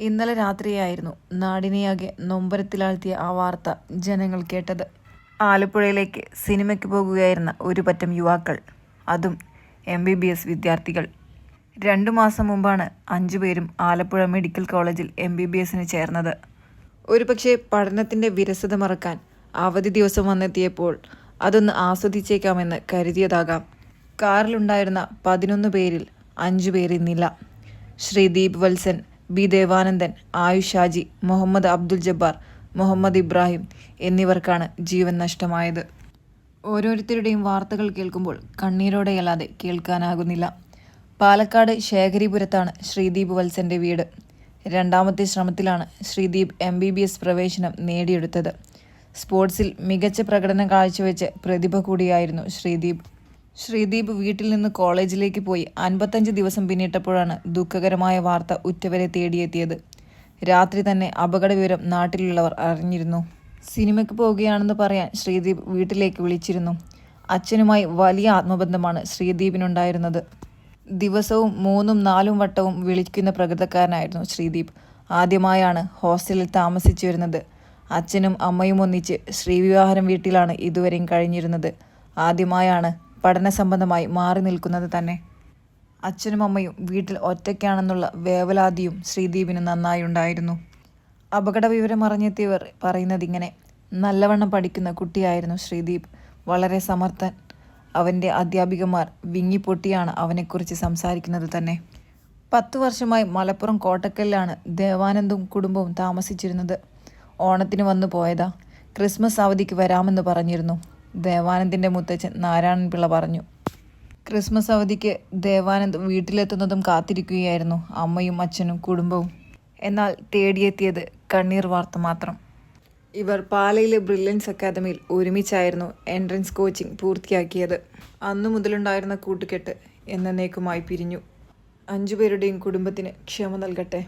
ഇന്നലെ രാത്രിയായിരുന്നു നാടിനെയാകെ നൊമ്പരത്തിലാഴ്ത്തിയ ആ വാർത്ത ജനങ്ങൾ കേട്ടത്. ആലപ്പുഴയിലേക്ക് സിനിമയ്ക്ക് പോകുകയായിരുന്ന ഒരു പറ്റം യുവാക്കൾ അതും എം ബി ബി എസ് വിദ്യാർത്ഥികൾ. രണ്ടു മാസം മുമ്പാണ് അഞ്ചു പേരും ആലപ്പുഴ മെഡിക്കൽ കോളേജിൽ എം ബി ബി എസിന് ചേർന്നത്. ഒരുപക്ഷെ പഠനത്തിന്റെ വിരസത മറക്കാൻ അവധി ദിവസം വന്നെത്തിയപ്പോൾ അതൊന്ന് ആസ്വദിച്ചേക്കാമെന്ന് കരുതിയതാകാം. കാറിലുണ്ടായിരുന്ന പതിനൊന്ന് പേരിൽ അഞ്ചു പേരിന്നില്ല ശ്രീദീപ് വത്സൻ ബി ദേവാനന്ദൻ ആയുഷാജി ഷാജി മുഹമ്മദ് അബ്ദുൽ ജബ്ബാർ മുഹമ്മദ് ഇബ്രാഹിം എന്നിവർക്കാണ് ജീവൻ നഷ്ടമായത്. ഓരോരുത്തരുടെയും വാർത്തകൾ കേൾക്കുമ്പോൾ കണ്ണീരോടെയല്ലാതെ കേൾക്കാനാകുന്നില്ല. പാലക്കാട് ശേഖരിപുരത്താണ് ശ്രീദീപ് വത്സന്റെ വീട്. രണ്ടാമത്തെ ശ്രമത്തിലാണ് Sreedeep M B B S പ്രവേശനം നേടിയെടുത്തത്. സ്പോർട്സിൽ മികച്ച പ്രകടനം കാഴ്ചവെച്ച് പ്രതിഭ കൂടിയായിരുന്നു ശ്രീദീപ്. ശ്രീദീപ് വീട്ടിൽ നിന്ന് കോളേജിലേക്ക് പോയി അൻപത്തഞ്ച് ദിവസം പിന്നിട്ടപ്പോഴാണ് ദുഃഖകരമായ വാർത്ത ഉറ്റവരെ തേടിയെത്തിയത്. രാത്രി തന്നെ അപകട വിവരം നാട്ടിലുള്ളവർ അറിഞ്ഞിരുന്നു. സിനിമയ്ക്ക് പോവുകയാണെന്ന് പറയാൻ ശ്രീദീപ് വീട്ടിലേക്ക് വിളിച്ചിരുന്നു. അച്ഛനുമായി വലിയ ആത്മബന്ധമാണ് ശ്രീദീപിനുണ്ടായിരുന്നത്. ദിവസവും മൂന്നും നാലും വട്ടവും വിളിക്കുന്ന പ്രകൃതക്കാരനായിരുന്നു ശ്രീദീപ്. ആദ്യമായാണ് ഹോസ്റ്റലിൽ താമസിച്ചു വരുന്നത്. അച്ഛനും അമ്മയും ഒന്നിച്ച് ശ്രീവിവാഹനം വീട്ടിലാണ് ഇതുവരെയും കഴിഞ്ഞിരുന്നത്. ആദ്യമായാണ് പഠന സംബന്ധമായി മാറി നിൽക്കുന്നത് തന്നെ. അച്ഛനും അമ്മയും വീട്ടിൽ ഒറ്റയ്ക്കാണെന്നുള്ള വേവലാതിയും ശ്രീദീപിന് നന്നായി ഉണ്ടായിരുന്നു. അപകട വിവരം അറിഞ്ഞെത്തിയവർ പറയുന്നത് ഇങ്ങനെ നല്ലവണ്ണം പഠിക്കുന്ന കുട്ടിയായിരുന്നു ശ്രീദീപ്. വളരെ സമർത്ഥൻ. അവന്റെ അധ്യാപികമാർ വിങ്ങിപ്പൊട്ടിയാണ് അവനെക്കുറിച്ച് സംസാരിക്കുന്നത് തന്നെ. പത്തു വർഷമായി മലപ്പുറം കോട്ടക്കലിലാണ് ദേവാനന്ദും കുടുംബവും താമസിച്ചിരുന്നത്. ഓണത്തിന് വന്നു പോയതാ. ക്രിസ്മസ് അവധിക്ക് വരാമെന്ന് പറഞ്ഞിരുന്നു. ദേവാനന്ദിന്റെ മുത്തച്ഛൻ നാരായണൻ പിള്ള പറഞ്ഞു. ക്രിസ്മസ് അവധിക്ക് ദേവാനന്ദ് വീട്ടിലെത്തുന്നതും കാത്തിരിക്കുകയായിരുന്നു അമ്മയും അച്ഛനും കുടുംബവും. എന്നാൽ തേടിയെത്തിയത് കണ്ണീർ വാർത്ത മാത്രം. ഇവർ പാലയിലെ ബ്രില്യൻസ് അക്കാദമിയിൽ ഒരുമിച്ചായിരുന്നു എൻട്രൻസ് കോച്ചിങ് പൂർത്തിയാക്കിയത്. അന്നു മുതലുണ്ടായിരുന്ന കൂട്ടുകെട്ട് എന്നേക്കുമായി പിരിഞ്ഞു. അഞ്ചുപേരുടെയും കുടുംബത്തിന് ക്ഷമ നൽകട്ടെ.